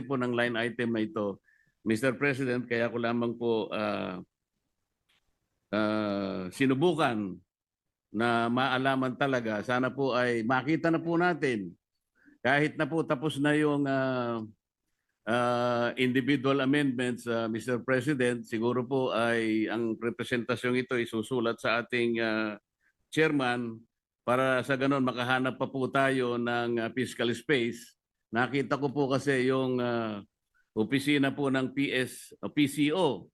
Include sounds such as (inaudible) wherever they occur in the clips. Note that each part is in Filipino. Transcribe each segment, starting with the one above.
po ng line item na ito, Mr. President, kaya ko lamang po ah, ah, sinubukan na maalaman talaga. Sana po ay makita na po natin. Kahit na po tapos na yung ah, ah, individual amendments, ah, Mr. President, siguro po ay ang representasyong ito isusulat sa ating ah, chairman para sa ganon makahanap pa po tayo ng ah, fiscal space. Nakita ko po kasi yung ah, opisina po ng PS o PCO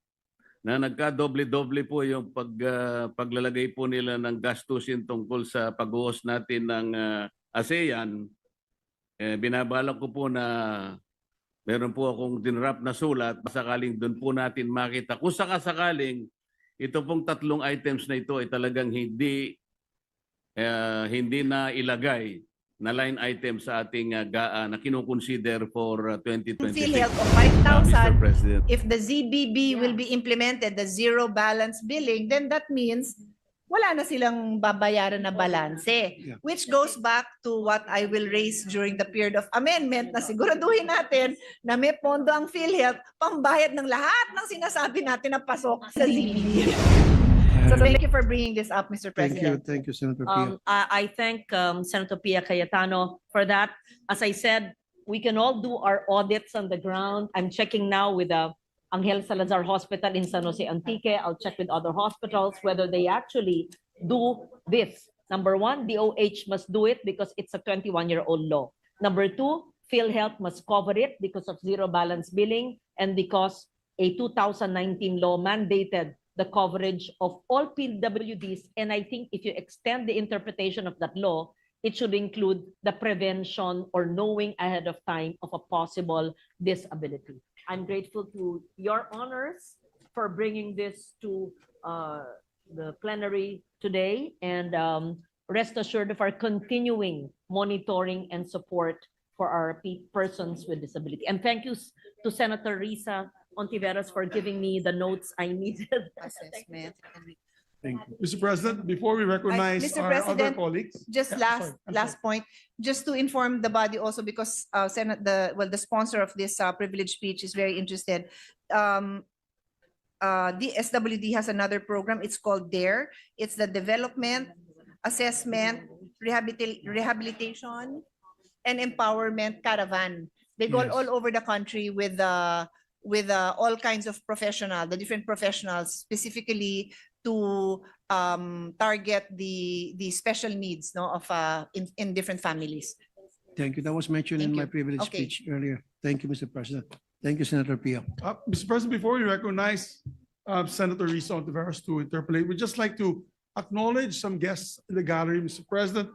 na nagka-doble-doble po yung pag, ah, paglalagay po nila ng gastusin tungkol sa pag-host natin ng ah, ASEAN. Eh, binabalak ko po na meron po akong dinrap na sulat sakaling doon po natin makita kung sakasakaling ito pong tatlong items na ito ay talagang hindi eh, hindi na ilagay na line item sa ating uh, GAA na kinukonsider for uh, 2026. PhilHealth of Uh, Mr. 5,000, President. if the ZBB will be implemented, the zero balance billing, then that means wala na silang babayaran na balanse. Yeah. Which goes back to what I will raise during the period of amendment na siguraduhin natin na may pondo ang PhilHealth pambayad ng lahat ng sinasabi natin na pasok sa ZBB. So for bringing this up, Mr. Thank you, President. thank you, Senator Pia. Um, I, I thank um, Senator Pia Cayetano for that. As I said, we can all do our audits on the ground. I'm checking now with the Angel Salazar Hospital in San Jose Antique. I'll check with other hospitals whether they actually do this. Number one, DOH must do it because it's a 21-year-old law. Number two, PhilHealth must cover it because of zero balance billing and because a 2019 law mandated the coverage of all PWDs. And I think if you extend the interpretation of that law, it should include the prevention or knowing ahead of time of a possible disability. I'm grateful to your honors for bringing this to uh, the plenary today and um, rest assured of our continuing monitoring and support for our persons with disability. And thank you to Senator Risa Ontiveros for giving me the notes I needed. (laughs) Assessment. Thank you. Mr. President, before we recognize Mr. our other President, colleagues. Just Yeah, last, sorry, I'm last point, just to inform the body also because uh, Senate, the, well, the sponsor of this uh, privilege speech is very interested. Um, uh, the SWD has another program. It's called DARE. It's the Development, Assessment, Rehabilita- Rehabilitation, and Empowerment Caravan. They go Yes. all over the country with uh, with uh, all kinds of professional, the different professionals specifically to um, target the the special needs no of uh, in, in different families. Thank you. That was mentioned in Thank my you. privilege Okay. speech earlier. Thank you, Mr. President. Thank you, Senator Pia. Uh, Mr. President, before we recognize uh, Senator Risa Ontiveros to interpolate, we'd just like to acknowledge some guests in the gallery, Mr. President.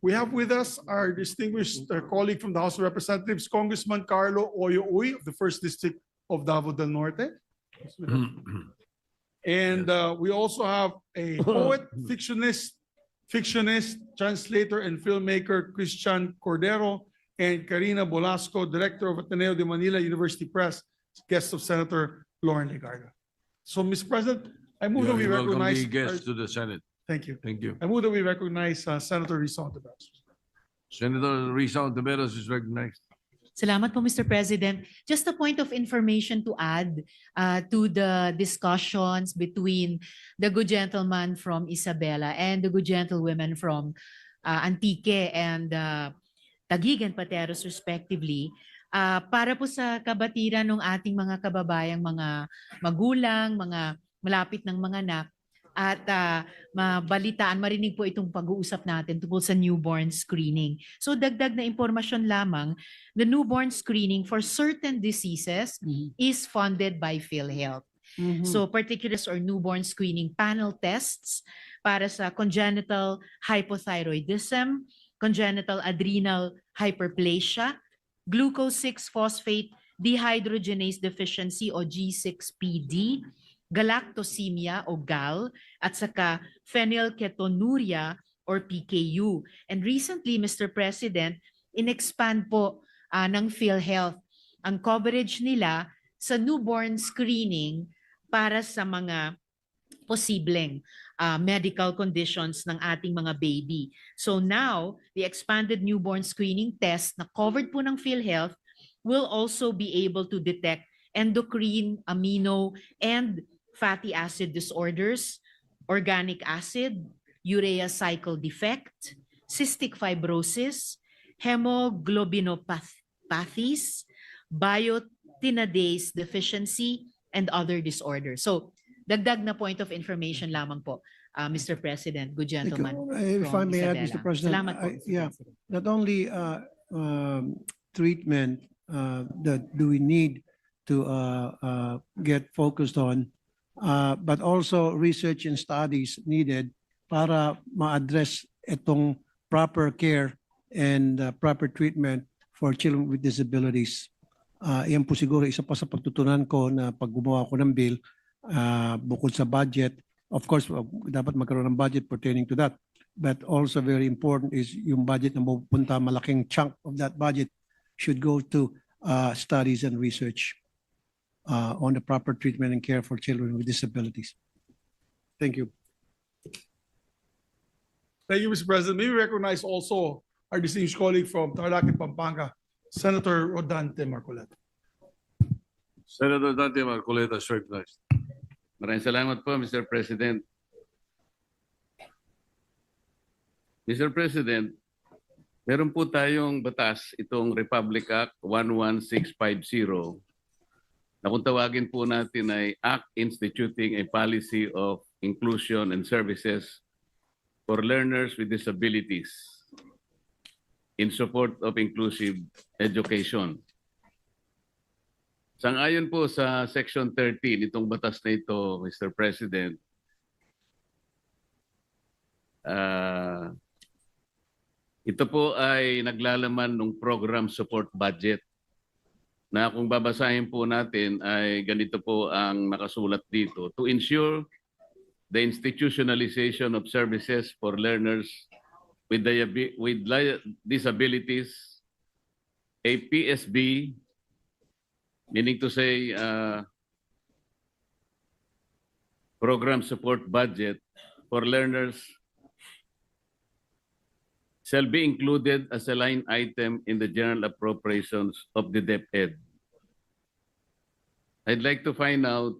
We have with us our distinguished uh, colleague from the House of Representatives, Congressman Carlo Oyo Uy of the First District of Davao del Norte. (clears throat) And uh, we also have a (clears throat) poet, fictionist, fictionist, translator, and filmmaker Christian Cordero and Karina Bolasco, Director of Ateneo de Manila University Press, guest of Senator Lauren Legarda. So, Mr. President, I move that we welcome recognize. the guests to the Senate. Thank you. Thank you. I move that we recognize uh, Senator Risa Ontiveros. Senator Risa Ontiveros is recognized. Salamat po, Mr. President. Just a point of information to add uh, to the discussions between the good gentleman from Isabela and the good gentlewomen from uh, Antique and uh, Taguig and Pateros respectively. Uh, para po sa kabatiran ng ating mga kababayang mga magulang, mga malapit ng mga anak, at uh, mabalitaan, marinig po itong pag-uusap natin tungkol sa newborn screening. So dagdag na impormasyon lamang, the newborn screening for certain diseases is funded by PhilHealth. So particulars or newborn screening panel tests para sa congenital hypothyroidism, congenital adrenal hyperplasia, glucose 6-phosphate dehydrogenase deficiency o G6PD, galactosemia o GAL, at saka phenylketonuria or PKU. And recently, Mr. President, in-expand po ah, ng PhilHealth ang coverage nila sa newborn screening para sa mga posibleng ah, medical conditions ng ating mga baby. So now, the expanded newborn screening test na covered po ng PhilHealth will also be able to detect endocrine, amino, and fatty acid disorders, organic acid, urea cycle defect, cystic fibrosis, hemoglobinopathies, biotinidase deficiency, and other disorders. So, dagdag na point of information lamang po, uh, Mr. President, good you. gentleman. Uh, If I may add, Mr. President, Salamat po, I- Mr. yeah, President. not only uh, um, treatment uh, that do we need to uh, uh, get focused on, uh, but also research and studies needed para ma-address itong proper care and uh, proper treatment for children with disabilities. Uh, Yan po siguro isa pa sa pagtutunan ko na pag gumawa ko ng bill, uh, bukod sa budget, of course, dapat magkaroon ng budget pertaining to that. But also very important is yung budget na mapupunta, malaking chunk of that budget should go to uh, studies and research uh, on the proper treatment and care for children with disabilities. Thank you. Thank you, Mr. President. May we recognize also our distinguished colleague from Tarlac and Pampanga, Senator Rodante Marcoleta. Senator Dante Marcoleta is recognized. Maraming salamat po, Mr. President. Mr. President, meron po tayong batas, itong Republic Act 11650, na kung tawagin po natin ay Act Instituting a Policy of Inclusion and Services for Learners with Disabilities in support of inclusive education. Sangayon po sa Section 13 itong batas na ito, Mr. President, ah, ito po ay naglalaman ng program support budget na kung babasahin po natin ay ganito po ang nakasulat dito. To ensure the institutionalization of services for learners with, with li- disabilities, a PSB meaning to say uh, program support budget for learners shall be included as a line item in the general appropriations of the DepEd. I'd like to find out,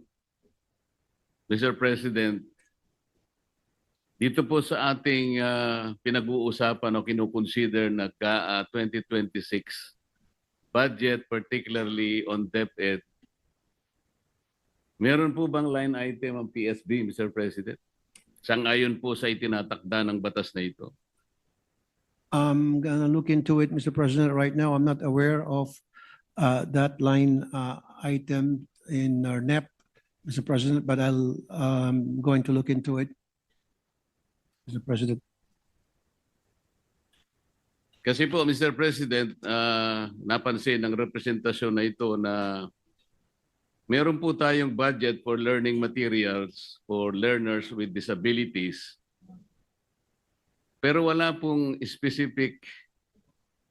Mr. President, dito po sa ating uh, pinag-uusapan o kinukonsider na ka, uh, 2026 budget, particularly on DepEd, meron po bang line item ang PSB, Mr. President? Sangayon po sa itinatakda ng batas na ito. I'm gonna look into it, Mr. President. Right now, I'm not aware of uh, that line uh, item in our NEP, Mr. President, but I'll, um, going to look into it. Mr. President. Kasi po, Mr. President, ah, napansin ng representasyon na ito na meron po tayong budget for learning materials for learners with disabilities. Pero wala pong specific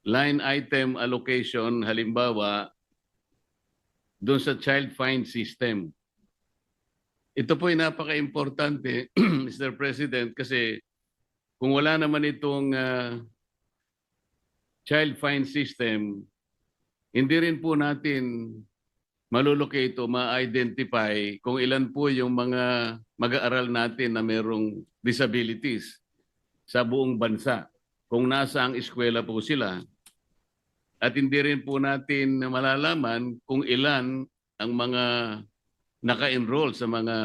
line item allocation, halimbawa, doon sa child fine system. Ito po ay napaka-importante, (clears throat) Mr. President, kasi kung wala naman itong ah, child fine system, hindi rin po natin malulocate o ma-identify kung ilan po yung mga mag-aaral natin na merong disabilities sa buong bansa. Kung nasa ang eskwela po sila. At hindi rin po natin malalaman kung ilan ang mga naka-enroll sa mga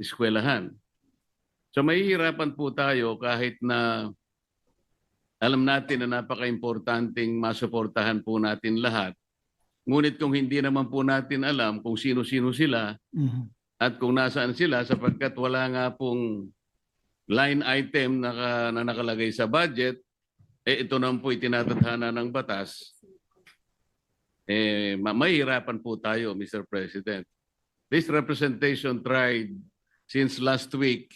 eskwelahan. So mahihirapan po tayo kahit na alam natin na napaka-importanting masuportahan po natin lahat. Ngunit kung hindi naman po natin alam kung sino-sino sila at kung nasaan sila sapagkat wala nga pong line item na, na nakalagay sa budget, eh ito naman po itinatadhana ng batas, eh ma- mahirapan po tayo, Mr. President. This representation tried since last week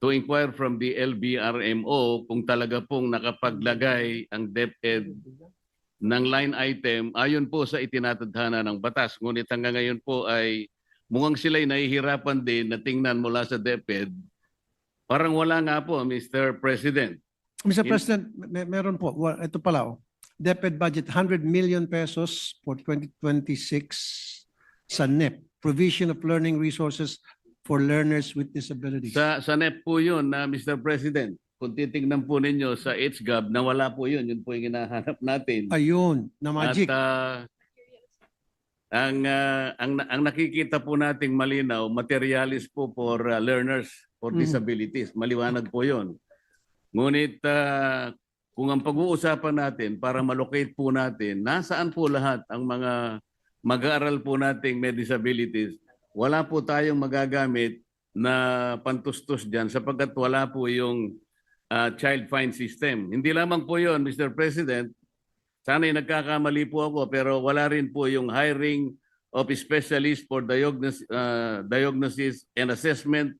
to inquire from the LBRMO kung talaga pong nakapaglagay ang DepEd ng line item ayon po sa itinatadhana ng batas. Ngunit hanggang ngayon po ay mukhang sila'y nahihirapan din na tingnan mula sa DepEd. Parang wala nga po, Mr. President. Mr. In- President, meron po, ito pala, oh. DepEd budget 100 million pesos for 2026 sa NEP, provision of learning resources for learners with disabilities. Sa, sa NEP po yun, na Mr. President. Kung titignan po ninyo sa HGAB, nawala po yun. Yun po yung hinahanap natin. Ayun, na magic. At ah, ang, ah, ang ang nakikita po nating malinaw, materialis po for ah, learners for Mhm. disabilities. Maliwanag po 'yon. Ngunit ah, kung ang pag-uusapan natin para malocate po natin, nasaan po lahat ang mga mag-aaral po nating may disabilities, wala po tayong magagamit na pantustos diyan sapagkat wala po yung ah, child fine system. Hindi lamang po 'yon, Mr. President, Sana'y nagkakamali po ako pero wala rin po yung hiring of specialist for diagnosis, uh, diagnosis and assessment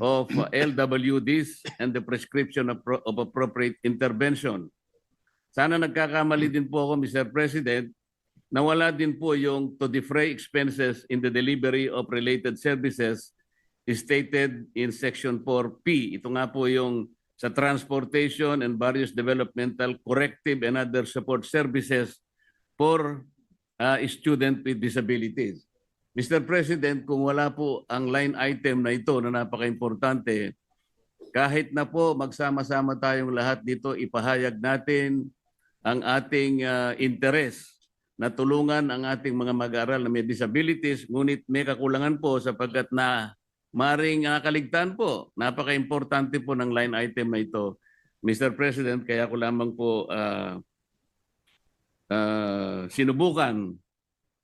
of uh, LWDs and the prescription of, pro- of appropriate intervention. Sana nagkakamali din po ako, Mr. President, na wala din po yung to defray expenses in the delivery of related services stated in Section 4P. Ito nga po yung sa transportation and various developmental corrective and other support services for uh, student with disabilities. Mr. President, kung wala po ang line item na ito na napaka-importante, kahit na po magsama-sama tayong lahat dito, ipahayag natin ang ating uh, interes na tulungan ang ating mga mag-aaral na may disabilities, ngunit may kakulangan po sapagkat na maring nakaligtaan po. Napaka-importante po ng line item na ito. Mr. President, kaya ko lamang po ah, ah, sinubukan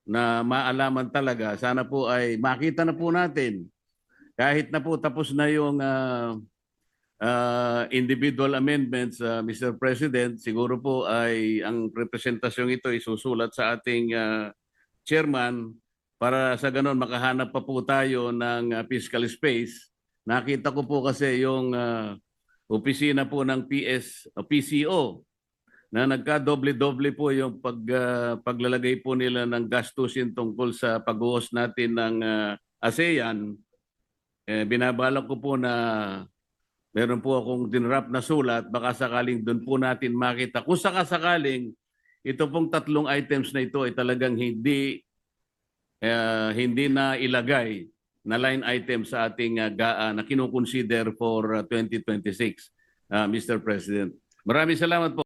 na maalaman talaga. Sana po ay makita na po natin. Kahit na po tapos na yung ah, ah, individual amendments, ah, Mr. President, siguro po ay ang representasyong ito isusulat sa ating ah, chairman para sa ganon makahanap pa po tayo ng uh, fiscal space. Nakita ko po kasi yung uh, opisina po ng PS o PCO na nagka-doble-doble po yung pag, uh, paglalagay po nila ng gastusin tungkol sa pag-uos natin ng uh, ASEAN. Eh, binabalak ko po na meron po akong dinrap na sulat, baka sakaling doon po natin makita. Kung sakasakaling, ito pong tatlong items na ito ay talagang hindi eh, hindi na ilagay na line item sa ating uh, GAA na kinukonsider for uh, 2026, uh, Mr. President. Maraming salamat po.